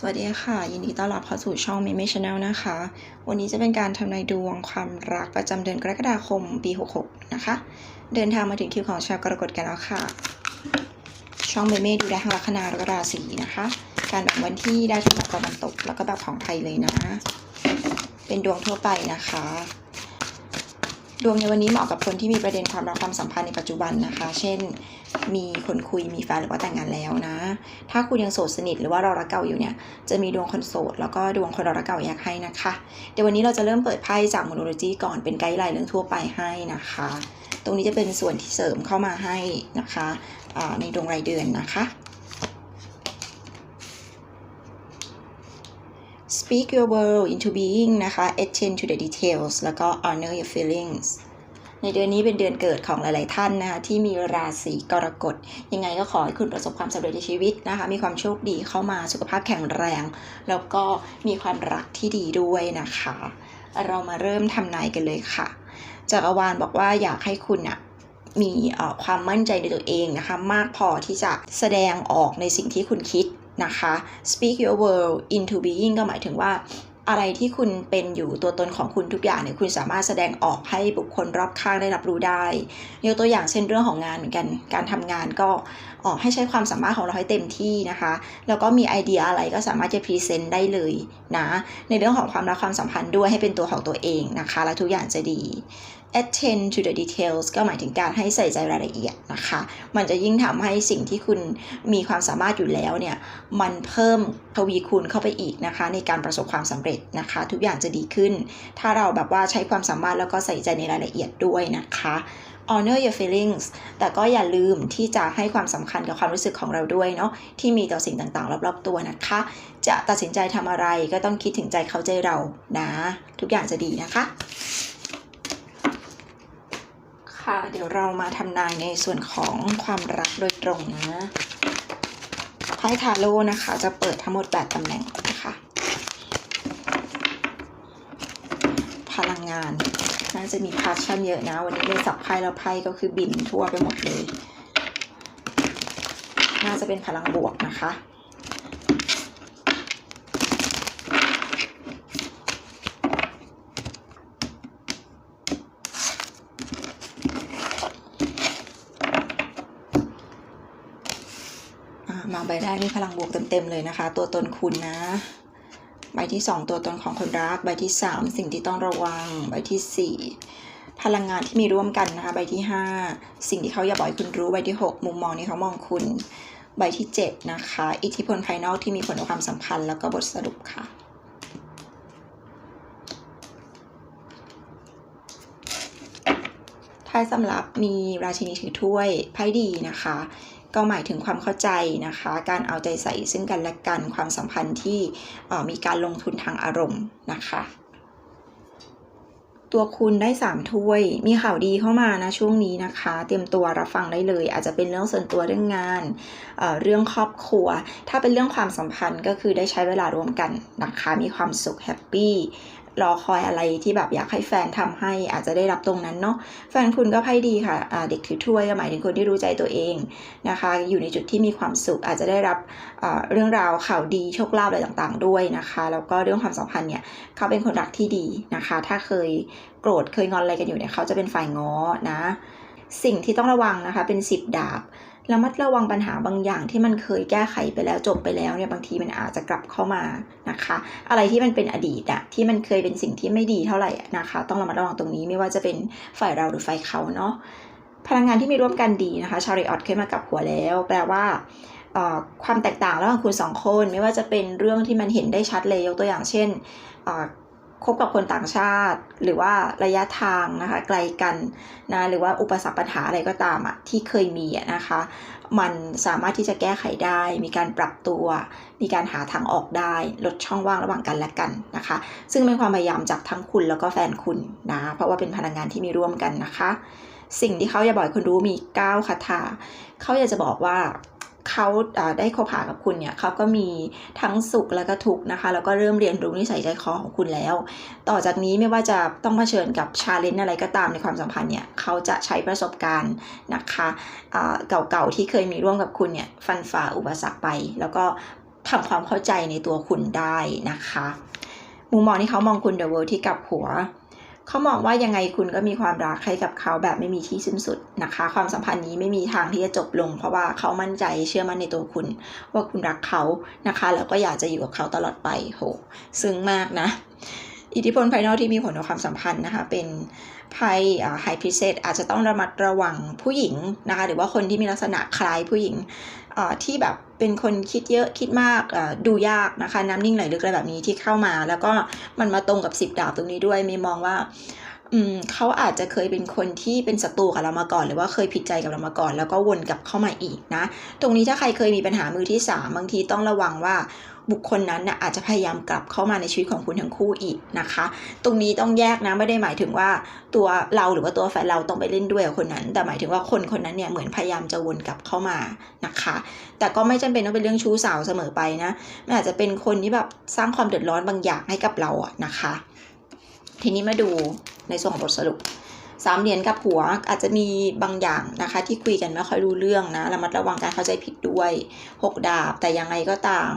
สวัสดีค่ะ ยินดีต้อนรับเข้าสู่ช่อง m ม m ช Channel นะคะ วันนี้จะเป็นการทำนายดวงความรักประจำเดือนกรกฎาคมปี 66 นะคะ เดินทางมาถึงคิวของชาวกรกฎกันแล้วค่ะ ช่องเมเม่ดูได้ทั้งลัคนาและราศีนะคะ การแบ่งวันที่ได้ทั้งแบบตะวันตก แล้วก็แบบของไทยเลยนะ เป็นดวงทั่วไปนะคะ ดวงในวันนี้เหมาะกับคนที่มีประเด็นความรักความสัมพันธ์ในปัจจุบันนะคะ เช่น มีคนคุยมีแฟนหรือว่าแต่งงานแล้วนะ ถ้าคุณยังโสดสนิทหรือว่ารอรักเก่าอยู่เนี่ย จะมีดวงคนโสดแล้วก็ดวงคนรอรักเก่าแยกให้นะคะ เดี๋ยววันนี้เราจะเริ่มเปิดไพ่จากโมโนโลจีก่อนเป็นไกด์ไลน์เรื่องทั่วไปให้นะคะ ตรงนี้จะเป็นส่วนที่เสริมเข้ามาให้นะคะในดวงรายเดือนนะคะ Speak your world into being นะคะ attend to the details แล้วก็ honor your feelings ในเดือนนี้เป็นเดือนเกิดของหลาย ๆ ท่านนะคะที่มีราศีกรกฎยังไงก็ขอให้คุณประสบความสำเร็จในชีวิตนะคะ มีความโชคดีเข้ามาสุขภาพแข็งแรง แล้วก็มีความรักที่ดีด้วยนะคะ เรามาเริ่มทำนายกันเลยค่ะจักรวาลบอกว่าอยากให้คุณอะมีเอ่อความมั่นใจในตัวเองนะคะ มากพอที่จะแสดงออกในสิ่งที่คุณคิด นะคะ speak your world into being ก็หมายถึงว่าอะไรที่คุณเป็นอยู่ตัวตนของคุณทุกอย่างเนี่ยคุณสามารถแสดงออกให้บุคคลรอบข้างได้รับรู้ได้ยกตัวอย่างเช่นเรื่องของงานเหมือนกัน การทำงานก็ออกให้ใช้ความสามารถของเราให้เต็มที่นะคะ แล้วก็มีไอเดียอะไรก็สามารถจะพรีเซนต์ได้เลยนะ ในเรื่องของความรักความสัมพันธ์ด้วยให้เป็นตัวของตัวเองนะคะ และทุกอย่างจะดี attend to the details ก็หมายถึงการให้ใส่ใจรายละเอียดนะคะ มันจะยิ่งทำให้สิ่งที่คุณมีความสามารถอยู่แล้วเนี่ย มันเพิ่มทวีคูณเข้าไปอีกนะคะ ในการประสบความสำเร็จนะคะ ทุกอย่างจะดีขึ้น ถ้าเราแบบว่าใช้ความสามารถแล้วก็ใส่ใจในรายละเอียดด้วยนะคะ honor your feelings แต่ก็อย่าลืมที่จะให้ความสำคัญกับความรู้สึกของเราด้วยเนาะที่มีต่อสิ่งต่างๆ รอบๆตัวนะคะ จะตัดสินใจทำอะไรก็ต้องคิดถึงใจเขาใจเรานะ ทุกอย่างจะดีนะคะ ค่ะเดี๋ยวเรามาทำนายในส่วนของความรักโดยตรงนะไพ่ทาโร่นะคะ จะเปิดทั้งหมด 8ตำแหน่งนะคะ พลังงานน่าจะมีพาชั่นเยอะนะ วันนี้เลยสับไพ่แล้วไพ่ก็คือบินทั่วไปหมดเลย น่าจะเป็นพลังบวกนะคะ มาใบแรกนี่พลังบวกเต็มๆเลยนะคะ ตัวตนคุณนะ ใบที่ 2 ตัวตนของคนรัก ใบที่ 3 สิ่งที่ต้องระวัง ใบที่ 4 พลังงานที่มีร่วมกันนะคะ ใบที่ 5 สิ่งที่เขาอยากบอกให้คุณรู้ ใบที่ 6 มุมมองที่เขามองคุณ ใบที่ 7 นะคะ อิทธิพลภายนอกที่มีผลต่อความสัมพันธ์ แล้วก็บทสรุปค่ะท้ายสำหรับมีราชินีถือถ้วยไพ่ดีนะคะ ก็หมายถึงความเข้าใจนะคะ การเอาใจใส่ซึ่งกันและกันความสัมพันธ์ที่มีการลงทุนทางอารมณ์นะคะ ตัวคุณได้สามถ้วย มีข่าวดีเข้ามานะช่วงนี้นะคะ เตรียมตัวรับฟังได้เลย อาจจะเป็นเรื่องส่วนตัวเรื่องงานเเรื่องครอบครัว ถ้าเป็นเรื่องความสัมพันธ์ก็คือได้ใช้เวลาร่วมกันนะคะ มีความสุขแฮปปี้ รอคอยอะไรที่แบบอยากให้แฟนทำให้อาจจะได้รับตรงนั้นเนาะแฟนคุณก็ไพ่ดีค่ะเด็กถือถ้วยก็หมายถึงคนที่รู้ใจตัวเองนะคะ อยู่ในจุดที่มีความสุขอาจจะได้รับเรื่องราวข่าวดีโชคลาภอะไรต่างๆ ด้วยนะคะ แล้วก็เรื่องความสัมพันธ์เนี่ยเขาเป็นคนรักที่ดีนะคะ ถ้าเคยโกรธเคยงอนอะไรกันอยู่เนี่ยเขาจะเป็นฝ่ายง้อนะ สิ่งที่ต้องระวังนะคะเป็นสิบดาบ ระมัดระวังปัญหาบางอย่างที่มันเคยแก้ไขไปแล้วจบไปแล้วเนี่ยบางทีมันอาจจะกลับเข้ามานะคะ อะไรที่มันเป็นอดีตอะที่มันเคยเป็นสิ่งที่ไม่ดีเท่าไหร่นะคะ ต้องระมัดระวังตรงนี้ไม่ว่าจะเป็นฝ่ายเราหรือฝ่ายเขาเนาะพลังงานที่มีร่วมกันดีนะคะชาริออตขึ้นมากับหัวแล้ว แปลว่าความแตกต่างระหว่างคุณสองคน ไม่ว่าจะเป็นเรื่องที่มันเห็นได้ชัดเลยยกตัวอย่างเช่น คบกับคนต่างชาติ หรือว่าระยะทางนะคะไกลกันนะหรือว่าอุปสรรคปัญหาอะไรก็ตามอะที่เคยมีนะคะ มันสามารถที่จะแก้ไขได้ มีการปรับตัว มีการหาทางออกได้ ลดช่องว่างระหว่างกันและกันนะคะ ซึ่งเป็นความพยายามจากทั้งคุณแล้วก็แฟนคุณนะเพราะว่าเป็นพลังงานที่มีร่วมกันนะคะ สิ่งที่เขาอยากบอกให้คุณรู้มี 9คาถาเขาอยากจะบอกว่า เขาได้คบหากับคุณเนี่ยเขาก็มีทั้งสุขและก็ทุกข์นะคะ แล้วก็เริ่มเรียนรู้นิสัยใจคอของคุณแล้ว ต่อจากนี้ไม่ว่าจะต้องเผชิญกับชาเลนจ์อะไรก็ตามในความสัมพันธ์เนี่ยเขาจะใช้ประสบการณ์นะคะเก่าๆที่เคยมีร่วมกับคุณเนี่ยฟันฝ่าอุปสรรคไป แล้วก็ทำความเข้าใจในตัวคุณได้นะคะ มุมมองที่เขามองคุณ The World ที่กับหัว เขามองว่ายังไงคุณก็มีความรักให้กับเขาแบบไม่มีที่สิ้นสุดนะคะ ความสัมพันธ์นี้ไม่มีทางที่จะจบลง เพราะว่าเขามั่นใจเชื่อมั่นในตัวคุณ ว่าคุณรักเขานะคะ แล้วก็อยากจะอยู่กับเขาตลอดไปโหซึ้งมากนะ อิทธิพลภายนอกที่มีผลต่อความสัมพันธ์นะคะ เป็นไพ่ไฮพิเศษอาจจะต้องระมัดระวังผู้หญิงนะคะ หรือว่าคนที่มีลักษณะคล้ายผู้หญิงที่แบบ เป็นคนคิดเยอะคิดมากอ่าดูยากนะคะน้ำนิ่งไหลลึกอะไรแบบนี้ที่เข้ามา แล้วก็มันมาตรงกับสิบดาบตรงนี้ด้วยมีมองว่าอืมเขาอาจจะเคยเป็นคนที่เป็นศัตรูกับเรามาก่อน หรือว่าเคยผิดใจกับเรามาก่อน แล้วก็วนกลับเข้ามาอีกนะ ตรงนี้ถ้าใครเคยมีปัญหามือที่สามบางทีต้องระวังว่า บุคคลนั้นนะอาจจะพยายามกลับเข้ามาในชีวิตของคุณทั้งคู่อีกนะคะ ตรงนี้ต้องแยกนะไม่ได้หมายถึงว่าตัวเราหรือว่าตัวแฟนเราต้องไปเล่นด้วยกับคนนั้น แต่หมายถึงว่าคนคนนั้นเนี่ยเหมือนพยายามจะวนกลับเข้ามานะคะ แต่ก็ไม่จำเป็นต้องเป็นเรื่องชู้สาวเสมอไปนะมันอาจจะเป็นคนที่แบบสร้างความเดือดร้อนบางอย่างให้กับเราอะนะคะ ทีนี้มาดูในส่วนของบทสรุป สามเหรียญกับหัวอาจจะมีบางอย่างนะคะ ที่คุยกันไม่ค่อยรู้เรื่องนะระมัดระวังการเข้าใจผิดด้วยหกดาบ แต่ยังไงก็ตาม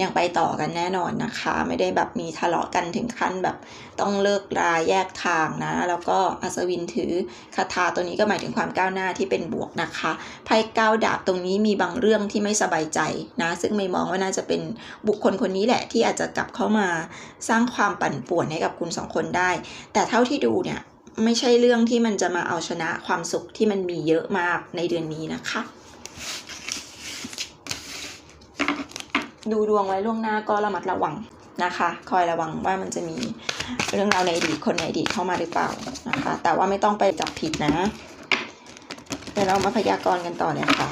ยังไปต่อกันแน่นอนนะคะ ไม่ได้แบบมีทะเลาะกันถึงขั้นแบบต้องเลิกราแยกทางนะ แล้วก็อัศวินถือคาถาตัวนี้ก็หมายถึงความก้าวหน้าที่เป็นบวกนะคะไพ่เก้าดาบตรงนี้มีบางเรื่องที่ไม่สบายใจนะ ซึ่งไม่มองว่าน่าจะเป็นบุคคลคนนี้แหละที่อาจจะกลับเข้ามาสร้างความปั่นป่วนให้กับคุณสองคนได้ แต่เท่าที่ดูเนี่ย ไม่ใช่เรื่องที่มันจะมาเอาชนะความสุขที่มันมีเยอะมากในเดือนนี้นะคะ ดูดวงไว้ล่วงหน้าก็ระมัดระวังนะคะ คอยระวังว่ามันจะมีเรื่องราวในอดีตคนในอดีตเข้ามาหรือเปล่านะคะ แต่ว่าไม่ต้องไปจับผิดนะเดี๋ยวเรามาพยากรณ์กันต่อเลยค่ะ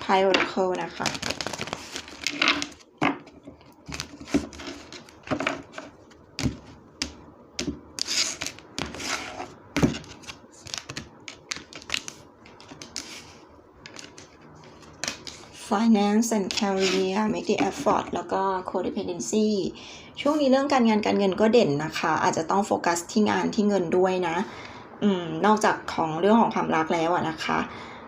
ไพ่โอราเคิลนะคะ finance and career make the effort แล้วก็ codependency ช่วงนี้เรื่องการงานการเงินก็เด่นนะคะ อาจจะต้องโฟกัสที่งานที่เงินด้วยนะ อืม นอกจากของเรื่องของความรักแล้วนะคะ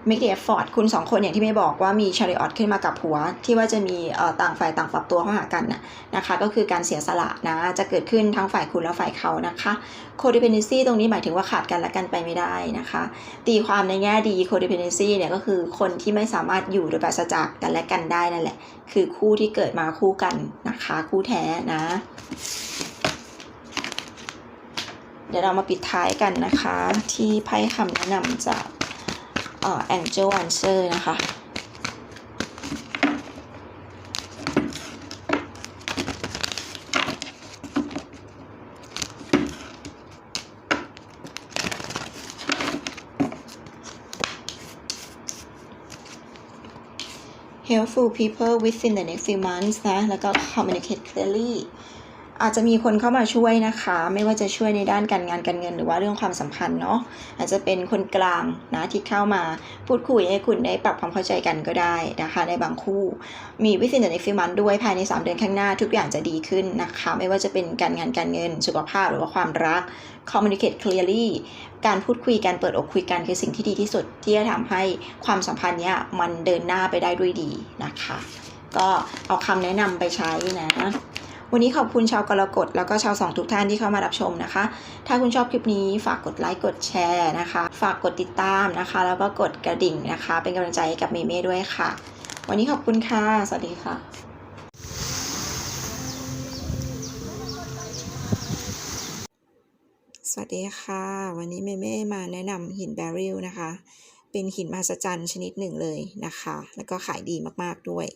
คะ make the effort คุณสองคนอย่างที่ไม่บอกว่ามี chariot ขึ้นมากับหัว ที่ว่าจะมีต่างฝ่ายต่างปรับตัวเข้าหากันนะนะคะ ก็คือการเสียสละนะ จะเกิดขึ้นทั้งฝ่ายคุณและฝ่ายเขานะคะ codependency ตรงนี้หมายถึงว่าขาดกันและกันไปไม่ได้นะคะ ตีความในแง่ดี codependency เนี่ยก็คือคนที่ไม่สามารถอยู่โดยปราศจากกันและกันได้นั่นแหละ คือคู่ที่เกิดมาคู่กันนะคะ คู่แท้นะ เดี๋ยวเรามาปิดท้ายกันนะคะ ที่ไพ่คำแนะนำจาก เอ่อ Angel Answer นะคะ helpful people within the next few months นะ แล้วก็ communicate clearly อาจจะมีคนเข้ามาช่วยนะคะ ไม่ว่าจะช่วยในด้านการงานการเงิน หรือว่าเรื่องความสัมพันธ์เนาะอาจจะเป็นคนกลางนะที่เข้ามาพูดคุยให้คุณได้ปรับความเข้าใจกันก็ได้นะคะ ในบางคู่มี within the next few months ด้วยภายใน 3 เดือนข้างหน้าทุกอย่างจะดีขึ้นนะคะ ไม่ว่าจะเป็นการงานการเงิน สุขภาพหรือว่าความรัก communicate clearly การพูดคุยกันเปิดอกคุยกันคือสิ่งที่ดีที่สุด ที่จะทำให้ความสัมพันธ์เนี้ยมันเดินหน้าไปได้ด้วยดีนะคะ ก็เอาคำแนะนำไปใช้นะ วันนี้ขอบคุณชาวกรกฎแล้วก็ชาวสองทุกท่านที่เข้ามารับชมนะคะ ถ้าคุณชอบคลิปนี้ฝากกดไลค์กดแชร์นะคะ ฝากกดติดตามนะคะ แล้วก็กดกระดิ่งนะคะ เป็นกำลังใจให้กับเมเม่ด้วยค่ะ วันนี้ขอบคุณค่ะ สวัสดีค่ะสวัสดีค่ะ วันนี้เมเม่มาแนะนำหินแบริลนะคะ เป็นหินมหัศจรรย์ชนิดหนึ่งเลยนะคะ แล้วก็ขายดีมากๆด้วย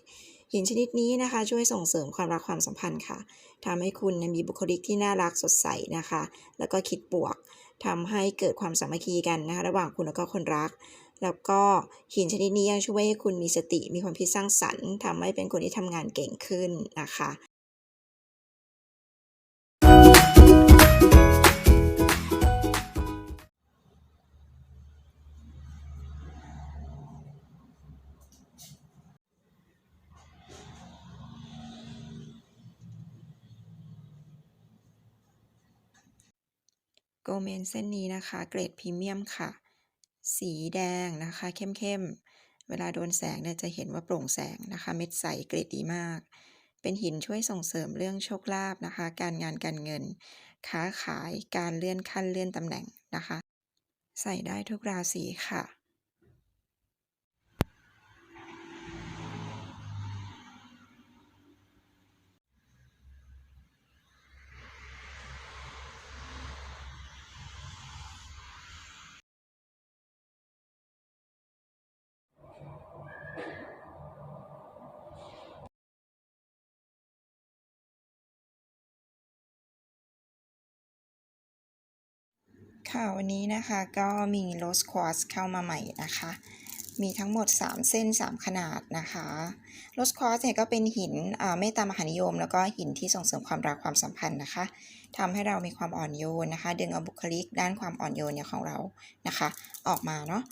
หินชนิดนี้นะคะ ช่วยส่งเสริมความรักความสัมพันธ์ค่ะทำให้คุณมีบุคลิกที่น่ารักสดใสนะคะ แล้วก็คิดบวกทำให้เกิดความสามัคคีกันนะคะ ระหว่างคุณแล้วก็คนรัก แล้วก็หินชนิดนี้ยังช่วยให้คุณมีสติมีความคิดสร้างสรรค์ทำให้เป็นคนที่ทำงานเก่งขึ้นนะคะ โกเมนเส้นนี้นะคะ เกรดพรีเมียมค่ะ สีแดงนะคะเข้มๆ เวลาโดนแสงเนี่ยจะเห็นว่าโปร่งแสงนะคะ เม็ดใสเกรดดีมาก เป็นหินช่วยส่งเสริมเรื่องโชคลาภนะคะ การงานการเงิน ค้าขายการเลื่อนขั้นเลื่อนตำแหน่งนะคะ ใส่ได้ทุกราศีค่ะ ค่ะวันนี้นะคะก็มีโรสควอสเข้ามาใหม่นะคะ มีทั้งหมด 3 เส้น 3 ขนาดนะคะโรสควอสเนี่ยก็เป็นหินอ่าเมตตามหานิยม แล้วก็หินที่ส่งเสริมความรักความสัมพันธ์นะคะทำให้เรามีความอ่อนโยนนะคะ ดึงเอาบุคลิกด้านความอ่อนโยนเนี่ยของเรานะคะ ออกมาเนาะ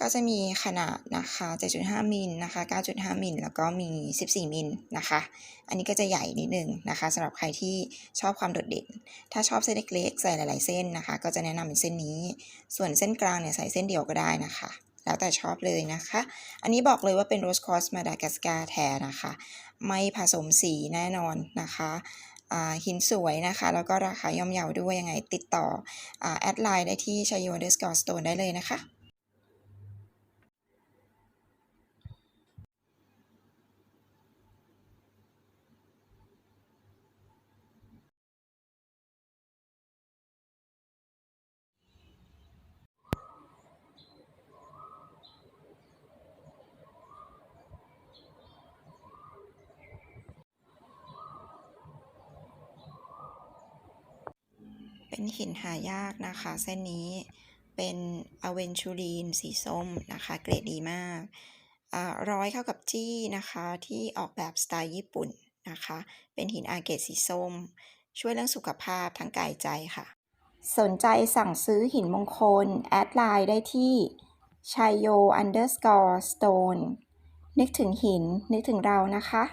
ก็จะมีขนาดนะคะ 7.5 มิลนะคะ 9.5 มิล แล้วก็มี 14 มิลนะคะ อันนี้ก็จะใหญ่นิดนึงนะคะสำหรับใครที่ชอบความโดดเด่น ถ้าชอบเส้นเล็กๆ ใส่หลาย ๆ เส้นนะคะ ก็จะแนะนำเป็นเส้นนี้ ส่วนเส้นกลางเนี่ยใส่เส้นเดียวก็ได้นะคะ แล้วแต่ชอบเลยนะคะ อันนี้บอกเลยว่าเป็นโรสคอสมาดากัสการ์แท้นะคะ ไม่ผสมสีแน่นอนนะคะอ่าหินสวยนะคะ แล้วก็ราคาย่อมเยาด้วยยังไงติดต่ออ่าแอดไลน์ได้ที่ชัยโยเดสกอร์สโตนได้เลยนะคะ เป็นหินหายากนะคะ เส้นนี้เป็นอเวนชูรีนสีส้มนะคะ เกรดดีมากอร้อยเข้ากับจี้นะคะ ที่ออกแบบสไตล์ญี่ปุ่นนะคะ เป็นหินอาเกตสีส้ม ช่วยเรื่องสุขภาพทั้งกายใจค่ะ สนใจสั่งซื้อหินมงคล แอดไลน์ได้ที่ชัยโย underscore stone นึกถึงหิน นึกถึงเรานะคะ